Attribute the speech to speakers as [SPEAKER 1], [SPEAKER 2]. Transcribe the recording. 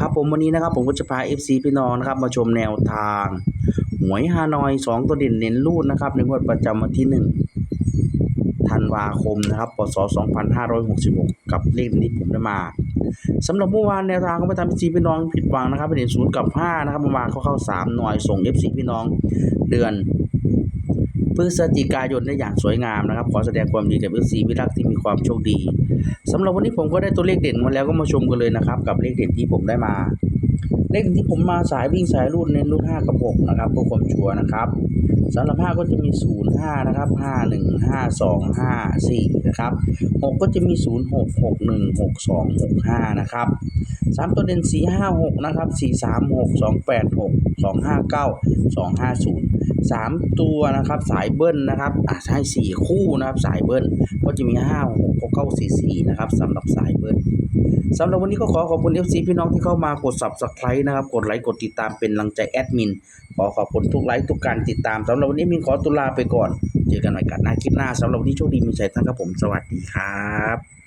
[SPEAKER 1] ครับผมวันนี้นะครับผมก็จะพา FC พี่น้องนะครับมาชมแนวทางหวยฮานอย 2 ตัวเด่นเน้นรูดนะครับในงวดประจำวันที่ 1 ธันวาคมนะครับปศ2566 กับเลขที่ผมได้มาสำหรับเมื่อวานแนวทางก็ไม่ทำ FC พี่น้องผิดหวังนะครับเป็นศูนย์กับ 5 นะครับเมื่อวานเขาเข้า 3 หน่วยส่ง FC พี่น้องเดือนพฤศจิกายนได้อย่างสวยงามนะครับ ขอแสดงความดีกับ FC วิรักที่มีความโชคดี สำหรับวันนี้ผมก็ได้ตัวเลขเด่นมาแล้วก็มาชมกันเลยนะครับ กับเลขเด่นที่ผมได้มา เลขที่ผมมาสายวิ่งสายรุ่นเน้นรุ่น5กับ6นะครับเพื่อความชัวร์นะครับสำหรับ5ก็จะมี 0 5 นะครับ 5 1 5 2 5 4 นะครับ 6 ก็จะมี 0 6 6 1 6 2 6 5 นะครับ 3 ตัวเด่น 4 5 6 นะครับ 4 3 6 2 8 6 2 5 9 2 5 0 3 ตัวนะครับสายเบิ้ลนะครับอะใช่4คู่นะครับสายเบิ้ลก็จะมี 5 6 6 9 4 4 นะครับสำหรับสายเบิ้ล สำหรับวันนี้ก็ขอขอบคุณ FC พี่น้องที่เข้ามากด Subscribe นะครับ กดไลค์กดติดตามเป็นกำลังใจแอดมิน ขอขอบคุณทุกไลค์ทุกการติดตามสำหรับวันนี้มินขอตุลาไปก่อน เจอกันใหม่กันหน้าคลิปหน้าสำหรับวันนี้โชคดีมีชัยท่านครับผมสวัสดีครับ